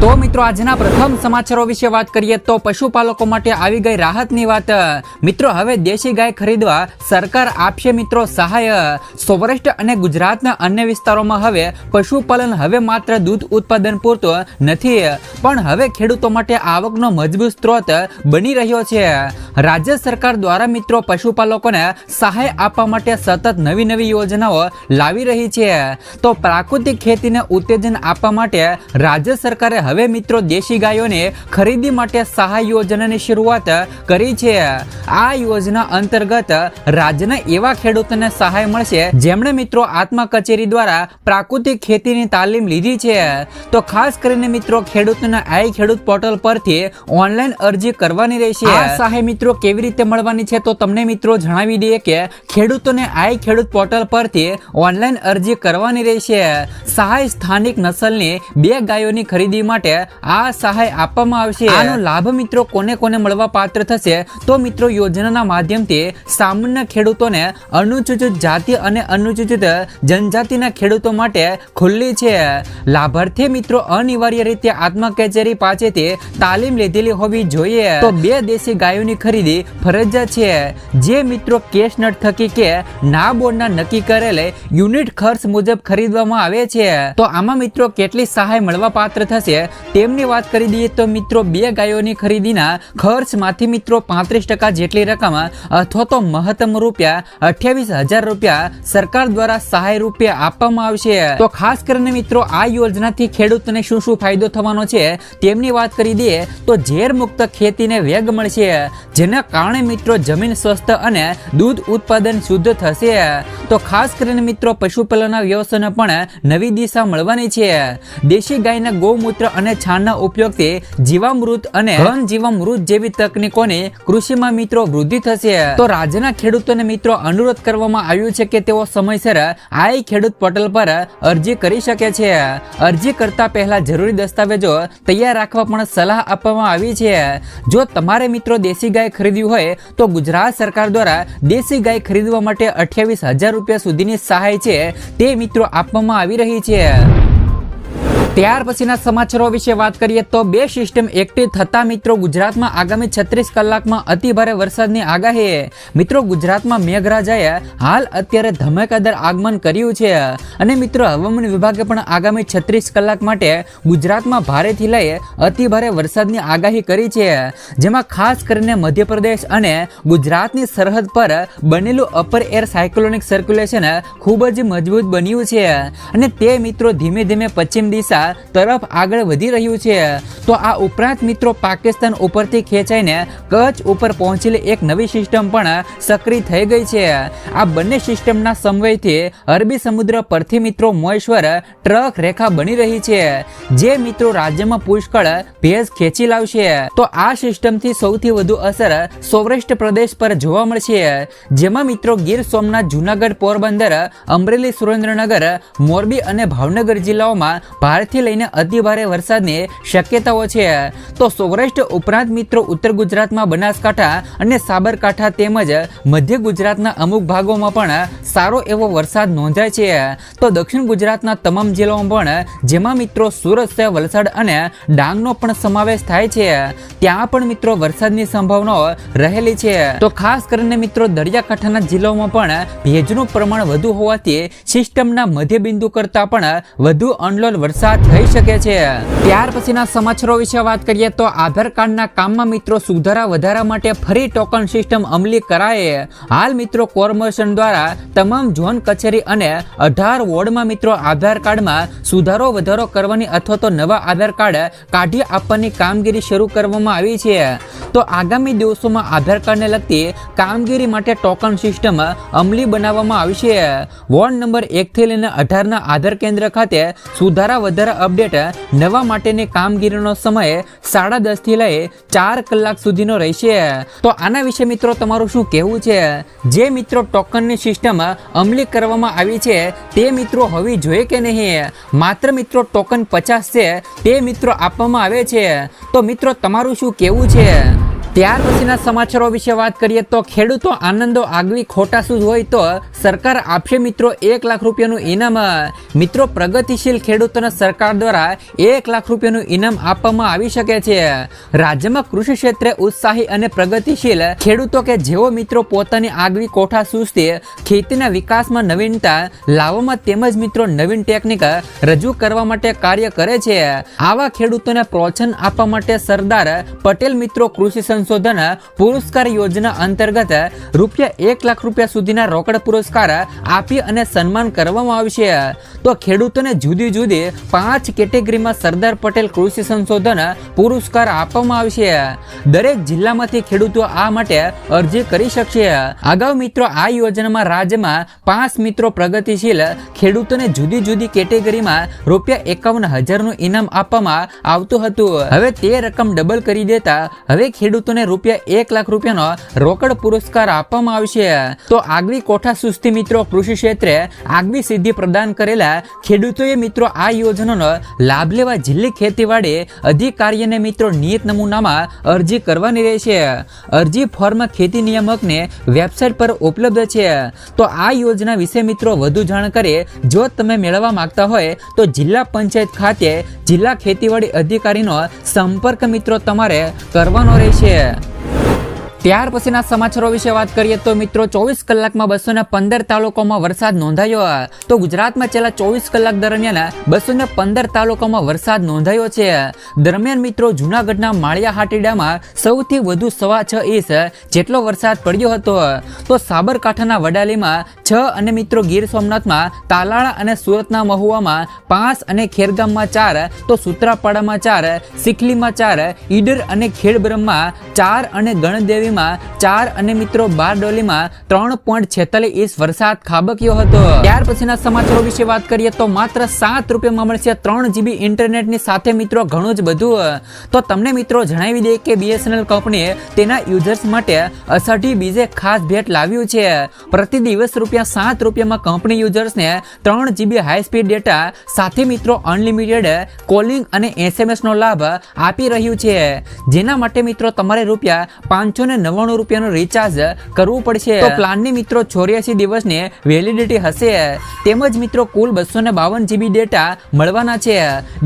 તો મિત્રો, આજના પ્રથમ સમાચારો વિશે વાત કરીએ તો પશુપાલકો માટે આવી ગઈ રાહતની વાત. મિત્રો, હવે દેશી ગાય ખરીદવા સરકાર આપશે મિત્રો સહાય. સૌરાષ્ટ્ર અને ગુજરાતના અન્ય વિસ્તારોમાં હવે પશુપાલન હવે માત્ર દૂધ ઉત્પાદન પૂરતું નથી, પણ હવે ખેડૂતો માટે આવકનો મજબૂત સ્ત્રોત બની રહ્યો છે. રાજ્ય સરકાર દ્વારા મિત્રો પશુપાલકોને સહાય આપવા માટે સતત નવી નવી યોજનાઓ લાવી રહી છે. તો પ્રાકૃતિક ખેતીને ઉત્તેજન આપવા માટે રાજ્ય સરકારે હવે મિત્રો દેશી ગાયોને ખરીદી માટે સહાય યોજનાની શરૂઆત કરી છે. આ યોજના અંતર્ગત રાજ્યના એવા ખેડૂતોને સહાય મળશે જેમણે મિત્રો આત્મા કચેરી દ્વારા પ્રાકૃતિક ખેતીની તાલીમ લીધી છે. તો ખાસ કરીને મિત્રો ખેડૂતોને આઈ ખેડૂત પોર્ટલ પરથી ઓનલાઈન અરજી કરવાની રહેશે. સહાય મિત્રો કેવી રીતે મળવાની છે તો તમને મિત્રો જણાવી દઈએ કે ખેડૂતોને આઈ ખેડૂત પોર્ટલ પરથી ઓનલાઈન અરજી કરવાની રહેશે. સહાય સ્થાનિક નસલની બે ગાયોની ખરીદી માટે આ સહાય આપવામાં આવશે. આનો લાભ મિત્રો કોને કોને મળવા પાત્ર થશે? તો મિત્રો યોજનાના માધ્યમથી સામાન્ય ખેડૂતોને અનુસૂચિત જાતિ અને અનુસૂચિત જનજાતિના ખેડૂતો માટે ખુલ્લી છે. લાભાર્થી મિત્રો અનિવાર્ય રીતે આત્મા કચેરી પાસેથી તાલીમ લીધેલી હોવી જોઈએ. તો બે દેશી ગાયોની ખરીદી ફરજિયાત છે. જે મિત્રો કેશ નટ થકી કે ના બોર્ડના નક્કી કરેલ યુનિટ ખર્ચ મુજબ ખરીદવામાં આવે છે. તો આમાં મિત્રો કેટલી સહાય મળવા પાત્ર થશે? તેમની વાત કરી દઈએ તો મિત્રો, બે ગાયોની ખરીદીના ખર્ચમાંથી મિત્રો પાંત્રીસ ટકા જેટલી રકમ, અથવા તો મહત્તમ રૂપિયા અઠ્યાવીસ હજાર રૂપિયા સરકાર દ્વારા સહાય રૂપે આપવામાં આવશે. તો ખાસ કરીને મિત્રો, આ યોજનાથી ખેડૂતોને શું શું ફાયદો થવાનો છે, તેમની વાત કરી દઈએ તો ઝેર મુક્ત ખેતીને વેગ મળશે, જેના કારણે મિત્રો જમીન સ્વસ્થ અને દૂધ ઉત્પાદન શુદ્ધ થશે. તો ખાસ કરીને મિત્રો, પશુપાલનના વ્યવસાયને પણ નવી દિશા મળવાની છે. દેશી ગાયના ગૌમૂત્ર અને છાણના ઉપયોગથી જીવામૃત અને ઘન જીવામૃત જેવી તકનીકોની કૃષિમાં મિત્રો વૃદ્ધિ થશે. તો રાજ્યના ખેડૂતોને મિત્રો અનુરોધ કરવામાં આવ્યું છે કે તેઓ સમયસર આઈ ખેડૂત પોર્ટલ પર અરજી કરી શકે છે. અરજી કરતા પહેલા જરૂરી દસ્તાવેજો તૈયાર રાખવા પણ સલાહ આપવામાં આવી છે. જો તમારે મિત્રો દેશી ગાય ખરીદવી હોય તો ગુજરાત સરકાર દ્વારા દેશી ગાય ખરીદવા માટે અઠ્યાવીસ હજાર રૂપિયા સુધીની સહાય છે તે મિત્રો આપવામાં આવી રહી છે. ત્યાર પછીના સમાચારો વિશે વાત કરીએ તો બે સિસ્ટમ એક્ટિવ થતા મિત્રો ગુજરાતમાં આગામી છત્રીસ કલાકમાં અતિ ભારે વરસાદની આગાહી મિત્રો ગુજરાતમાં મેઘરાજાએ હાલ અત્યારે ધમાકેદાર આગમન કર્યું છે. અને મિત્રો હવામાન વિભાગે પણ આગામી છત્રીસ કલાક માટે ગુજરાતમાં ભારેથી લઈ અતિ ભારે વરસાદની આગાહી કરી છે. જેમાં ખાસ કરીને મધ્યપ્રદેશ અને ગુજરાતની સરહદ પર બનેલું અપર એર સાયક્લોનિક સર્ક્યુલેશન ખૂબ જ મજબૂત બન્યું છે. અને તે મિત્રો ધીમે ધીમે પશ્ચિમ દિશા તરફ આગળ વધી રહ્યું છે. તો આ ઉપરાંત મિત્રો પાકિસ્તાન ઉપરથી ખેંચાઈને કચ્છ ઉપર પહોંચેલી એક નવી સિસ્ટમ પણ સક્રિય થઈ ગઈ છે. આ બંને સિસ્ટમના સમવયથી અરબી સમુદ્ર પરથી મિત્રો મોહેશ્વર ટ્રક રેખા બની રહી છે. જે મિત્રો રાજ્યમાં પુષ્કળ ભેજ ખેંચી લાવશે. તો આ સિસ્ટમથી સૌથી વધુ અસર સૌરાષ્ટ્ર પ્રદેશ પર જોવા મળશે. જેમાં મિત્રો ગીર સોમનાથ જુનાગઢ પોરબંદર, અમરેલી સુરેન્દ્રનગર, મોરબી અને ભાવનગર જિલ્લાઓમાં ભારેથી લઈને અતિ ભારે વરસાદની શક્યતાઓ છે. તો સૌરાષ્ટ્ર ઉપરાંત મિત્રો, ઉત્તર ગુજરાતમાં બનાસકાંઠા અને સાબરકાંઠા તેમજ મધ્ય ગુજરાતના અમુક ભાગોમાં પણ સારો એવો વરસાદ નોંધાય છે. તો દક્ષિણ ગુજરાતના તમામ જિલ્લાઓમાં પણ જેમાં મિત્રો સુરત છે, વલસાડ અને ડાંગનો પણ સમાવેશ થાય છે. ત્યાં પણ મિત્રો વરસાદની સંભાવનાઓ રહેલી છે. તો ખાસ કરીને મિત્રો દરિયાકાંઠાના જિલ્લાઓમાં પણ ભેજનું પ્રમાણ વધુ હોવાથી સિસ્ટમના મધ્યબિંદુ કરતાં પણ વધુ અનલોલ વરસાદ થઈ શકે છે. ત્યાર પછીના સમાચારો વિશે વાત કરીએ તો આધાર કાર્ડના કામમાં મિત્રો સુધારા વધારા માટે ફરી ટોકન સિસ્ટમ અમલી કરાય. હાલ મિત્રો કોર્પોરેશન દ્વારા તમામ ઝોન કચેરી અને અઢાર વોર્ડમાં મિત્રો આધાર કાર્ડમાં સુધારો વધારો કરવાની અથવા તો નવા આધાર કાર્ડ કાઢી આપવાની કામગીરી શરૂ કરવામાં આવી છે. તો આગામી દિવસોમાં આધાર કાર્ડને લગતી કામગીરી માટે ટોકન સિસ્ટમ અમલી બનાવવામાં આવશે. વોર્ડ નંબર એકથી લઈને અઢારના આધાર કેન્દ્ર ખાતે સુધારા વધારા વધારે અપડેટ, નવા માટેની કામગીરીનો સમય સાડા દસથી લઈ ચાર કલાક સુધીનો રહેશે. તો આના વિશે મિત્રો તમારું શું કહેવું છે? જે મિત્રો ટોકનની સિસ્ટમ અમલી કરવામાં આવી છે, તે મિત્રો હોવી જોઈએ કે નહીં? માત્ર મિત્રો ટોકન પચાસ છે, તે મિત્રો આપવામાં આવે છે. તો મિત્રો, તમારું શું કહેવું છે? ત્યાર પછીના સમાચારો વિશે વાત કરીએ તો ખેડૂતો આનંદો આગવી ખોટા શું હોય તો સરકાર આપશે મિત્રો એક લાખ રૂપિયાનું ઇનામ. મિત્રો, પ્રગતિશીલ ખેડૂતોને સરકાર દ્વારા એક લાખ રૂપિયાનું ઇનામ આપવામાં આવી શકે છે. રાજ્યમાં કૃષિ ક્ષેત્રે ઉત્સાહી અને પ્રગતિશીલ ખેડૂતો કે જેઓ મિત્રો પોતાની આગવી કોઠા સૂઝથી ખેતીના વિકાસમાં નવીનતા લાવવામાં તેમજ મિત્રો નવીન ટેકનિક રજૂ કરવા માટે કાર્ય કરે છે. આવા ખેડૂતોને પ્રોત્સાહન આપવા માટે સરદાર પટેલ મિત્રો કૃષિ સંશોધન પુરસ્કાર યોજના અંતર્ગત રૂપિયા એક લાખ રૂપિયા સુધીના રોકડ પુરસ્કાર આપી અને સન્માન કરવામાં આવશે તો ખેડૂતોને જુદી જુદી પાંચ કેટેગરીમાં સરદાર પટેલ કૃષિ સંશોધન પુરસ્કાર આપવામાં આવશે દરેક જિલ્લામાંથી ખેડૂતો આ માટે અરજી કરી શકશે. અગાઉ મિત્રો આ યોજનામાં રાજ્યમાં પાંચ મિત્રો પ્રગતિશીલ ખેડૂતોને જુદી જુદી કેટેગરીમાં રૂપિયા એકાવન હજારનું ઇનામ આપવામાં આવતું હતું. હવે તે રકમ ડબલ કરી દેતા હવે ખેડૂતોને રૂપિયા એક લાખ રૂપિયાનો રોકડ પુરસ્કાર આપવામાં આવશે. તો આગવી કોઠા સુસ્તી મિત્રો કૃષિ ક્ષેત્રે આગવી સિદ્ધિ પ્રદાન કરેલા ખેડૂતોએ મિત્રો આ યોજનાનો લાભ લેવા જિલ્લી ખેતીવાડી અધિકારીને મિત્રો નિયત નમૂનામાં અરજી કરવાની રહેશે. અરજી ફોર્મ ખેતી નિયામકને વેબસાઇટ પર ઉપલબ્ધ છે. તો આ યોજના વિશે મિત્રો વધુ જાણકારી જો તમે મેળવવા માંગતા હોય તો જિલ્લા પંચાયત ખાતે જિલ્લા ખેતીવાડી અધિકારીનો સંપર્ક મિત્રો તમારે કરવાનો રહેશે. até! ત્યાર પછીના સમાચારો વિશે વાત કરીએ તો મિત્રો, ચોવીસ કલાકમાં બસો પંદર તાલુકામાં વરસાદ નોંધાયો. તો ગુજરાતમાં છેલ્લા ચોવીસ કલાક દરમિયાન બસો પંદર તાલુકામાં વરસાદ નોંધાયો છે. દરમિયાન મિત્રો, જુનાગઢના માળિયા હાટીડામાં સૌથી વધુ સવા છ ઇંચ જેટલો વરસાદ પડ્યો હતો. તો સાબરકાંઠાના વડાલીમાં છ અને મિત્રો, ગીર સોમનાથમાં તાલાળા અને સુરતના મહુવામાં પાંચ અને ખેરગામમાં ચાર, તો સુત્રાપાડામાં ચાર, સિકલીમાં ચાર, ઈડર અને ખેડબ્રહ્મમાં ચાર અને ગણદેવીમાં ચાર અને મિત્રો બારડોલીમાં ત્રણ પોઈન્ટ છેતાલીસ વરસાદ ખાબક્યો હતો. ત્યાર પછીના સમાચારો વિશે વાત કરીએ તો માત્ર સાત રૂપિયામાં મળશે ત્રણ જીબી ઇન્ટરનેટની સાથે મિત્રો ઘણું જ બધું. તો તમને મિત્રો જણાવી દઈએ કે બીએસએનએલ કંપનીએ તેના યુઝર્સ માટે અષાઢી બીજે ખાસ ભેટ લાવ્યું છે. પ્રતિ દિવસ રૂપિયા સાત રૂપિયામાં કંપની યુઝર્સને ત્રણ જીબી હાઈ સ્પીડ ડેટા સાથે મિત્રો અનલિમિટેડ કોલિંગ અને એસએમએસનો લાભ આપી રહ્યું છે. જેના માટે મિત્રો તમારે રૂપિયા પાંચસો ને નવ્વાણું રૂપિયાનું રિચાર્જ કરવું પડશે. તો પ્લાનની મિત્રો ચોર્યાસી દિવસની વેલિડિટી હશે. તેમજ મિત્રો કુલ બસો ને બાવન જીબી ડેટા મળવાના છે.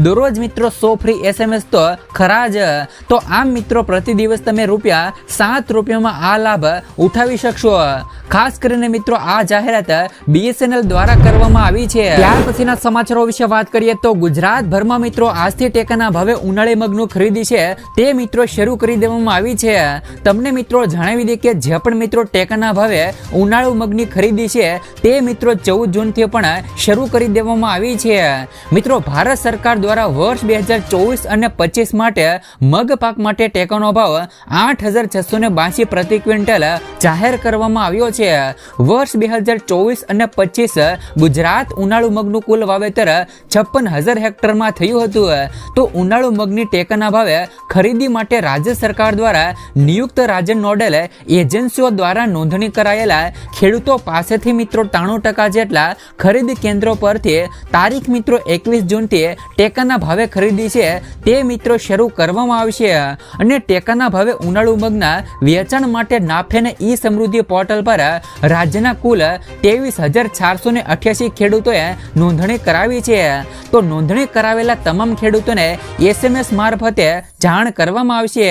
દરરોજ મિત્રો સો ફ્રી એસએમએસ તો ખરા જ. તો આમ મિત્રો પ્રતિ દિવસ તમે રૂપિયા સાત રૂપિયામાં આ લાભ ઉઠાવી શકશો. ખાસ કરીને મિત્રો આ જાહેરાત બીએસએનએલ દ્વારા કરવામાં આવી છે. ત્યાર પછીના સમાચારો વિશે વાત કરીએ તો ગુજરાતભરમાં મિત્રો આજથી ટેકાના ભાવે ઉનાળે મગનું ખરીદી છે. તે મિત્રો શરૂ કરી દેવામાં આવી છે. તમને મિત્રો જણાવી દઈએ કે જે પણ મિત્રો ટેકાના ભાવે ઉનાળુ મગની ખરીદી છે, તે મિત્રો ચૌદ જૂનથી પણ શરૂ કરી દેવામાં આવી છે. મિત્રો, ભારત સરકાર દ્વારા વર્ષ બે હજાર ચોવીસ અને પચીસ માટે મગ પાક માટે ટેકાનો ભાવ આઠ હજાર છસો ને બાસી પ્રતિ ક્વિન્ટલ જાહેર કરવામાં આવ્યો છે. વર્ષ બે હજાર ચોવીસ અને પચીસ ગુજરાત ઉનાળુ મગનું કુલ વાવેતર છપ્પન હજાર હેક્ટરમાં થયું હતું. તો ઉનાળુ મગની ટેકાના ભાવે ખરીદી માટે રાજ્ય સરકાર દ્વારા નિયુક્ત રાજ્ય નોડલ એજન્સીઓ દ્વારા નોંધણી કરાયેલા ખેડૂતો પાસેથી મિત્રો ત્રાણું ટકા જેટલા ખરીદ કેન્દ્રો પરથી તારીખ મિત્રો એકવીસ જૂનથી ટેકાના ભાવે ખરીદી છે તે મિત્રો શરૂ કરવામાં આવશે. અને ટેકાના ભાવે ઉનાળુ મગના વેચાણ માટે નાફેને ઈ સમૃદ્ધિ પોર્ટલ પર રાજ્યના કુલ ત્રેવીસ હજાર ચારસો ને અઠ્યાસી ખેડૂતોએ નોંધણી કરાવી છે. તો નોંધણી કરાવેલા તમામ ખેડૂતોને એસએમએસ મારફતે જાણ કરવામાં આવશે.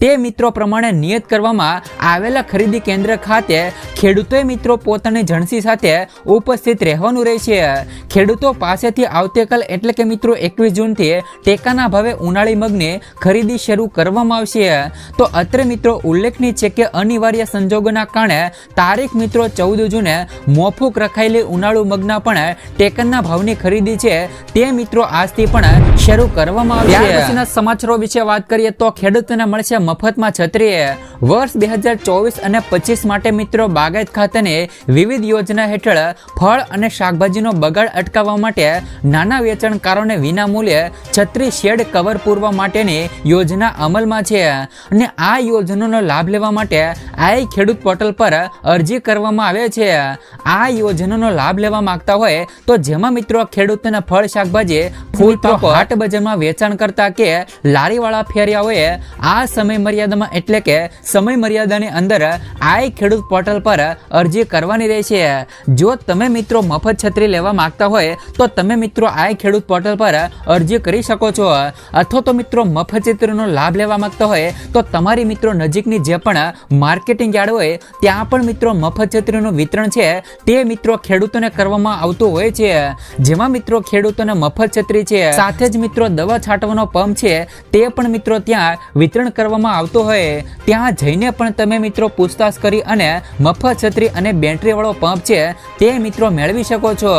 તે મિત્રો પ્રમાણે નિયત કરવામાં આવેલા ખરીદી કેન્દ્ર ખાતે ખેડૂતોએ મિત્રો પોતાની જણસી સાથે ઉપસ્થિત રહેવાનું રહેશે. ખેડૂતો પાસેથી આવતીકાલ એટલે કે મિત્રો એકવીસ જૂનથી ટેકાના ભાવે ઉનાળી મગની ખરીદી શરૂ કરવામાં આવશે. તો અત્રે મિત્રો ઉલ્લેખનીય છે કે અનિવાર્ય સંજોગોના કારણે તારીખ મિત્રો ચૌદ જૂને મોફૂક રખાયેલી ઉનાળુ મગના પણ ટેકનના ભાવની ખરીદી છે તે મિત્રો આજથી પણ શરૂ કરવામાં આવશે. સમાચારો વિશે વાત કરીએ તો ખેડૂતોને મળશે મફતમાં છત્રીએ વર્ષ બે હજાર ચોવીસ અને પચીસ માટે મિત્રો બાગાયત ખાતાની વિવિધ યોજના હેઠળ ફળ અને શાકભાજીનો બગાડ અટકાવવા માટે નાના વેચાણકારોને વિના મૂલ્યે છત્રી શેડ કવર પૂરવા માટેની યોજના અમલમાં છે અને આ યોજનાનો લાભ લેવા માટે આઈ ખેડૂત પોર્ટલ પર અરજી કરવામાં આવે છે. આ યોજનાનો લાભ લેવા માંગતા હોય તો જેમાં મિત્રો ખેડૂતોને ફળ શાકભાજી ફૂલ પાકો હાટ બજારમાં વેચાણ કરતા કે લારીવાળા ફેરિયાઓએ આ સમય મર્યાદામાં એટલે કે સમય અંદર આઈ ખેડૂત પોર્ટલ પર અરજી કરવાની રહેશે જો તમે મિત્રો મફત છત્રી લેવા માંગતા હોય, તો તમે મિત્રો આઈ ખેડૂત પોર્ટલ પર અરજી કરી શકો છો. અથવા તો મિત્રો મફત છત્રીનો લાભ લેવા માંગતા હોય, તો તમારી મિત્રો નજીકની જે પણ માર્કેટિંગ યાર્ડ હોય, ત્યાં પણ મિત્રો મફત છત્રીનું વિતરણ છે. તે મિત્રો ખેડૂતોને કરવામાં આવતું હોય છે. જેમાં મિત્રો ખેડૂતોને મફત છત્રી છે. સાથે જ મિત્રો દવા છાંટવાનો પંપ છે. તે પણ મિત્રો ત્યાં વિતરણ કરવામાં આવતું હોય, ત્યાં જઈને પણ તમે મિત્રો પૂછતાછ કરી અને મફત છત્રી અને બેટરી વાળો પંપ છે તે મિત્રો મેળવી શકો છો.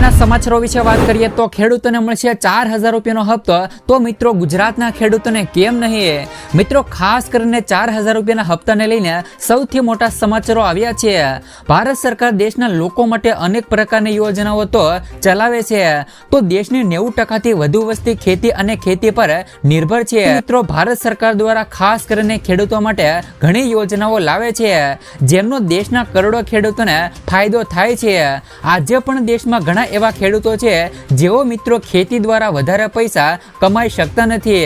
ના સમાચારો વિશે વાત કરીએ તો ખેડૂતોને મળશે ચાર હજાર રૂપિયાનો હપ્તો. તો મિત્રો, ગુજરાતના ખેડૂતોને કેમ નહીં મિત્રો, ખાસ કરીને ચાર હજાર રૂપિયાના હપ્તાને લઈને સૌથી મોટા સમાચારો આવ્યા છે. ભારત સરકાર દેશના લોકો માટે અનેક પ્રકારની યોજનાઓ તો ચલાવે છે. તો દેશની નેવું ટકાથી વધુ વસ્તી ખેતી અને ખેતી પર નિર્ભર છે. મિત્રો, ભારત સરકાર દ્વારા ખાસ કરીને ખેડૂતો માટે ઘણી યોજનાઓ લાવે છે. જેમનો દેશના કરોડો ખેડૂતોને ફાયદો થાય છે. આજે પણ દેશમાં ઘણા એવા ખેડૂતો છે, જેઓ મિત્રો ખેતી દ્વારા વધારે પૈસા કમાઈ શકતા નથી.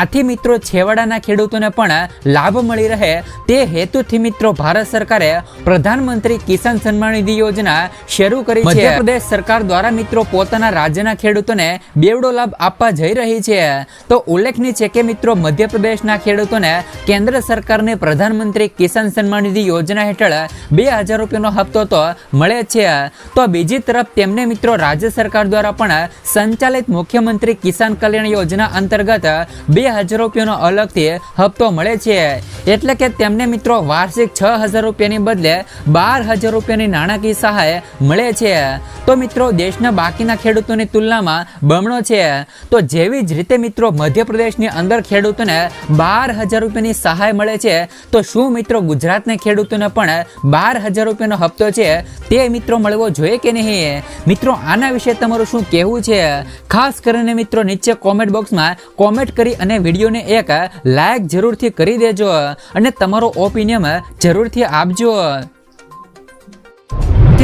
આથી મિત્રો છેવાડાના ખેડૂતોને પણ લાભ મળી રહે. તે હેતુથી મિત્રો ભારત સરકારે પ્રધાનમંત્રી કિસાન સન્માન નિધિ યોજના શરૂ કરી છે. મધ્યપ્રદેશ સરકાર દ્વારા મિત્રો પોતાના રાજ્યના ખેડૂતોને બેવડો લાભ આપવા જઈ રહી છે. તો ઉલ્લેખનીય છે કે મિત્રો મધ્યપ્રદેશના ખેડૂતોને કેન્દ્ર સરકારની પ્રધાનમંત્રી કિસાન સન્માન નિધિ યોજના હેઠળ બે હજાર રૂપિયાનો હપ્તો તો મળે છે. તો બીજી તરફ તેમને મિત્રો રાજ્ય સરકાર દ્વારા પણ સંચાલિત મુખ્યમંત્રી કિસાન કલ્યાણ યોજના અંતર્ગત બે હજાર રૂપિયાનો અલગથી હપ્તો મળે છે. એટલે કે તેમને મિત્રો, વાર્ષિક છ હજાર રૂપિયાની બદલે બાર હજાર રૂપિયાની નાણાકીય સહાય મળે છે. તો મિત્રો, દેશના બાકીના ખેડૂતોની તુલનામાં બમણો છે. તો જેવી જ રીતે મિત્રો, મધ્યપ્રદેશની અંદર ખેડૂતોને બાર હજાર રૂપિયાની સહાય મળે છે, તો શું મિત્રો ગુજરાતના ખેડૂતોને પણ બાર હજાર રૂપિયાનો હપ્તો છે, તે મિત્રો મળવો જોઈએ કે નહીં? મિત્રો આના વિશે તમારું શું કહેવું છે? ખાસ કરીને મિત્રો, નીચે કોમેન્ટ બોક્સમાં કોમેન્ટ કરી અને વિડીયોને એક લાઈક જરૂરથી કરી દેજો અને તમારો ઓપિનિયન જરૂરથી આપજો.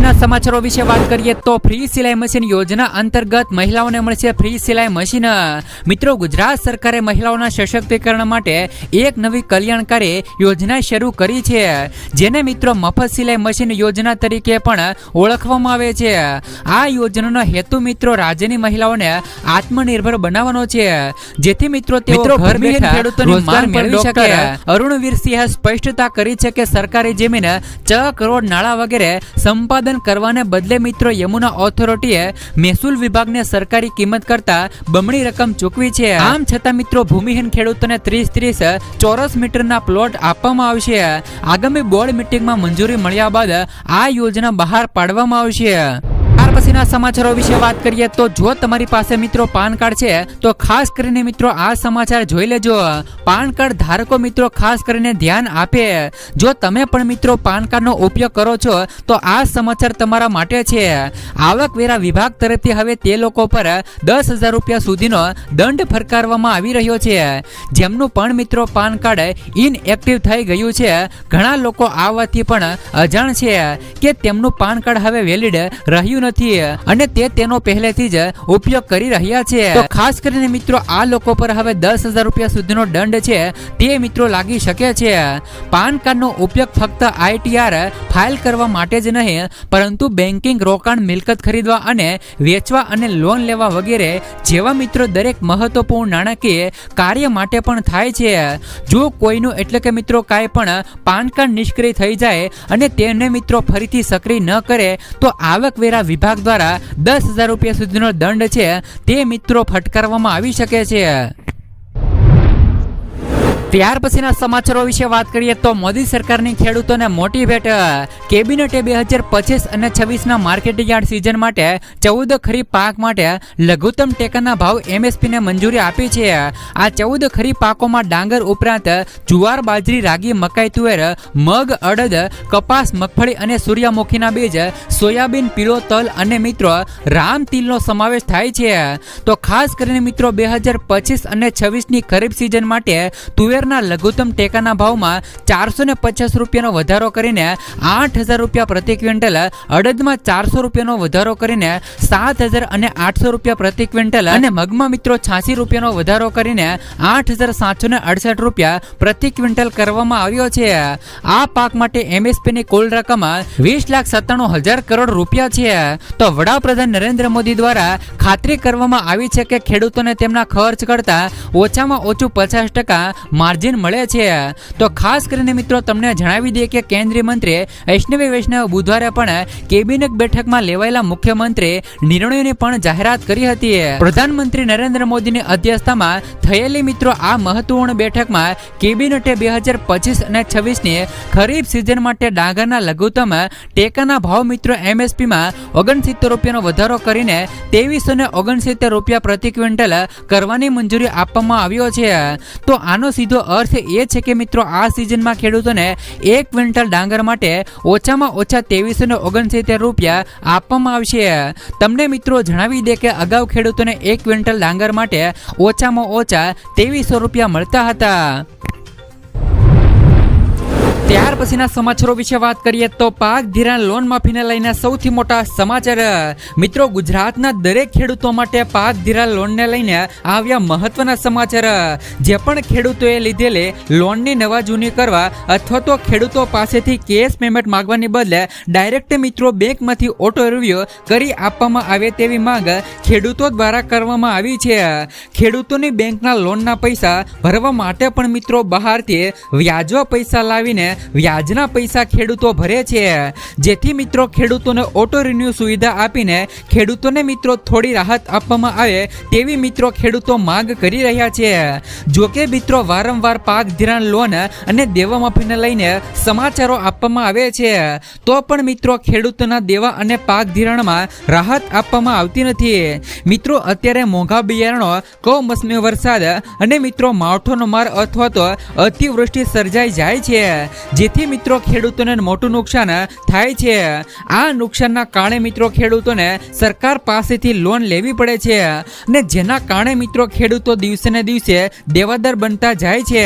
આજના સમાચારો વિશે વાત કરીએ તો ફ્રી સિલાઈ મશીન યોજના અંતર્ગત મહિલાઓને મળશે ફ્રી સિલાઈ મશીન. મિત્રો ગુજરાત સરકારે મહિલાઓના સશક્તિકરણ માટે એક નવી કલ્યાણકારી યોજના શરૂ કરી છે જેને મિત્રો મફત સિલાઈ મશીન યોજના તરીકે પણ ઓળખવામાં આવે છે. આ યોજનાનો હેતુ મિત્રો રાજ્યની મહિલાઓને આત્મનિર્ભર બનાવવાનો છે જેથી મિત્રો તેઓ ઘર બેઠા ખેડૂતોની માંગ મેળવી શકે. અરુણવીર સિંહે સ્પષ્ટતા કરી છે કે સરકારી જમીન છ કરોડ નાણાં વગેરે સંપાદન કરવાને બદલે મિત્રો યમુના ઓથોરિટીએ મહેસૂલ વિભાગને સરકારી કિંમત કરતા બમણી રકમ ચૂકવી છે. આમ છતાં મિત્રો ભૂમિહીન ખેડૂતોને ત્રીસ ત્રીસ ચોરસ મીટરના પ્લોટ આપવામાં આવશે. આગામી બોર્ડ મિટિંગમાં મંજૂરી મળ્યા બાદ આ યોજના બહાર પાડવામાં આવશે. ત્યાર પછીના સમાચારો વિશે વાત કરીએ તો જો તમારી પાસે મિત્રો પાન કાર્ડ છે, તો ખાસ કરીને મિત્રો આ સમાચાર જોઈ લેજો. પાન કાર્ડ ધારકો મિત્રો ખાસ કરીને ધ્યાન આપે. જો તમે પણ મિત્રો પાન કાર્ડનો ઉપયોગ કરો છો, તો આ સમાચાર તમારા માટે છે. આવકવેરા વિભાગ તરફથી હવે તે લોકો પર દસ હજાર રૂપિયા સુધીનો દંડ ફરકારવામાં આવી રહ્યો છે. જેમનું પણ મિત્રો પાન કાર્ડ ઇનએક્ટિવ થઈ ગયું છે, ઘણા લોકો આવવાથી પણ અજાણ છે કે તેમનું પાન કાર્ડ હવે વેલિડ રહ્યું નથી. અને તે તેનો પહેલેથી જ ઉપયોગ કરી રહ્યા છે. તો ખાસ કરીને મિત્રો, આ લોકો પર હવે દસ હજાર રૂપિયા સુધીનો દંડ છે. તે મિત્રો લાગી શકે છે. પાન કાર્ડનો ઉપયોગ ફક્ત આઈટીઆર ફાઇલ કરવા માટે જ નહીં, પરંતુ બેન્કિંગ રોકાણ, મિલકત ખરીદવા અને વેચવા અને લોન લેવા વગેરે જેવા મિત્રો દરેક મહત્વપૂર્ણ નાણાકીય કાર્ય માટે પણ થાય છે. જો કોઈનું, એટલે કે મિત્રો કાંઈ પણ પાન કાર્ડ નિષ્ક્રિય થઈ જાય અને તેને મિત્રો ફરીથી સક્રિય ન કરે, તો આવકવેરા વિભાગ દ્વારા દસ હજાર રૂપિયા સુધીનો દંડ છે તે મિત્રો ફટકારવામાં આવી શકે છે. ત્યાર પછીના સમાચારો વિશે વાત કરીએ તો મોદી સરકારની ખેડૂતોને મોટી ભેટ કેબિનેટે બે હજાર પચીસ અને છવ્વીસના માર્કેટિંગ યાર્ડ સિઝન માટે ચૌદ ખરીફ પાક માટે લઘુત્તમ ટેકાના ભાવ એમએસપીને મંજૂરી આપી છે. આ ચૌદ ખરીફ પાકોમાં ડાંગર ઉપરાંત જુવાર, બાજરી, રાગી, મકાઈ, તુવેર, મગ, અડદ, કપાસ, મગફળી અને સૂર્યમુખીના બીજ, સોયાબીન, પીળો તલ અને મિત્રો રામ તિલનો સમાવેશ થાય છે. તો ખાસ કરીને મિત્રો બે હજાર પચીસ અને છવ્વીસની ખરીફ સિઝન માટે તુવેરના લઘુત્તમ ટેકાના ભાવમાં ચારસો ને પચાસ રૂપિયાનો વધારો કરીને આઠ હજાર રૂપિયા પ્રતિ ક્વિન્ટલ, અડદમાં ચારસો રૂપિયાનો વધારો કરીને સાત હજાર અને આઠસો રૂપિયા પ્રતિ ક્વિન્ટલ અને મગમાં મિત્રો છ્યાસી રૂપિયાનો વધારો કરીને આઠ હજાર સાતસો ને અડસઠ રૂપિયા પ્રતિ ક્વિન્ટલ કરવામાં આવ્યો છે. આ પાક માટે એમએસપીની કુલ રકમ વીસ લાખ સત્તાણું હજાર કરોડ રૂપિયા છે. તો વડાપ્રધાન નરેન્દ્ર મોદી દ્વારા ખાતરી કરવામાં આવી છે કે ખેડૂતોને તેમના ખર્ચ કરતા ઓછામાં ઓછું પચાસ ટકા માર્જિન મળે છે. તો ખાસ કરીને મિત્રો તમને જણાવી દઈએ કે કેન્દ્રીય મંત્રી વૈષ્ણવી વૈષ્ણવ બુધવારે પણ કેબિનેટ બેઠકમાં લેવાયેલા મુખ્યમંત્રી નિર્ણયોની પણ જાહેરાત કરી હતી. પ્રધાનમંત્રી નરેન્દ્ર મોદીની અધ્યક્ષતામાં થયેલી મિત્રો આ મહત્વપૂર્ણ બેઠકમાં કેબિનેટે બે હજાર પચીસ અને છવ્વીસની ખરીફ સિઝન માટે ડાંગરના લઘુત્તમ ટેકાના ભાવ મિત્રો એમએસપીમાં ઓગણસિત્તેર રૂપિયાનો વધારો કરીને ત્રેવીસો ને ઓગણસિત્તેર રૂપિયા પ્રતિ ક્વિન્ટલ કરવાની મંજૂરી આપવામાં આવ્યો છે. તો આનો સીધો અર્થ એ છે કે મિત્રો, આ સિઝનમાં ખેડૂતોને એક ક્વિન્ટલ ડાંગર માટે ઓછામાં ઓછા ત્રેવીસો ને ઓગણસિત્તેર રૂપિયા આપવામાં આવશે. તમને મિત્રો જણાવી દે કે અગાઉ ખેડૂતોને એક ક્વિન્ટલ ડાંગર માટે ઓછામાં ઓછા ત્રેવીસો રૂપિયા મળતા હતા. પછીના સમાચારો વિશે વાત કરીએ તો પાક ધિરાણ લોન માફીને લઈને સૌથી મોટા સમાચાર. મિત્રો, ગુજરાતના દરેક ખેડૂતો માટે પાક ધિરાણ લોનને લઈને આવ્યા મહત્વના સમાચાર. જે પણ ખેડૂતોએ લીધેલી લોનની નવા જૂની કરવા અથવા તો ખેડૂતો પાસેથી કેશ પેમેન્ટ માંગવાની બદલે ડાયરેક્ટ મિત્રો બેંકમાંથી ઓટો રિવ્યુ કરી આપવામાં આવે તેવી માંગ ખેડૂતો દ્વારા કરવામાં આવી છે. ખેડૂતોની બેંકના લોનના પૈસા ભરવા માટે પણ મિત્રો બહારથી વ્યાજવા પૈસા લાવીને વ્યાજના પૈસા ખેડૂતો ભરે છે. જેથી મિત્રો ખેડૂતોને ઓટો રિન્યુ સુવિધા આપીને ખેડૂતોને મિત્રો થોડી રાહત આપવામાં આવે તેવી મિત્રો ખેડૂતો માંગ કરી રહ્યા છે. જો કે મિત્રો વારંવાર પાક ધિરાણ લોન અને દેવા માફીને લઈને સમાચારો આપવામાં આવે છે. તો પણ મિત્રો ખેડૂતોના દેવા અને પાક ધિરાણમાં રાહત આપવામાં આવતી નથી. મિત્રો અત્યારે મોંઘા બિયારણો, કમોસમી વરસાદ અને મિત્રો માવઠોનો માર અથવા તો અતિવૃષ્ટિ સર્જાઈ જાય છે. જેથી મિત્રો, ખેડૂતોને મોટું નુકસાન થાય છે. આ નુકસાનના કારણે મિત્રો, ખેડૂતોને સરકાર પાસેથી લોન લેવી પડે છે અને જેના કારણે મિત્રો, ખેડૂતો દિવસે ને દિવસે દેવાદાર બનતા જાય છે.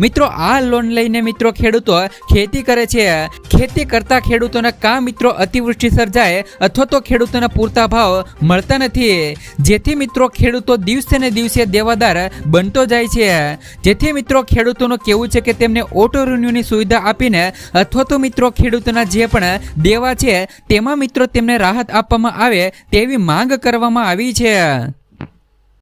મિત્રો, આ લોન લઈને મિત્રો, ખેડૂતો ખેતી કરે છે. ખેતી કરતા ખેડૂતોને કાં મિત્રો અતિવૃષ્ટિ સર્જાય અથવા તો ખેડૂતોને પૂરતા ભાવ મળતા નથી. જેથી મિત્રો, ખેડૂતો દિવસે ને દિવસે દેવાદાર બનતો જાય છે. જેથી મિત્રો, ખેડૂતોનું કેવું છે કે તેમને ઓટો રિન્યુની સુવિધા આપીને અથવા તો મિત્રો ખેડૂતોના જે પણ દેવા છે, તેમાં મિત્રો તેમને રાહત આપવામાં આવે તેવી માંગ કરવામાં આવી છે.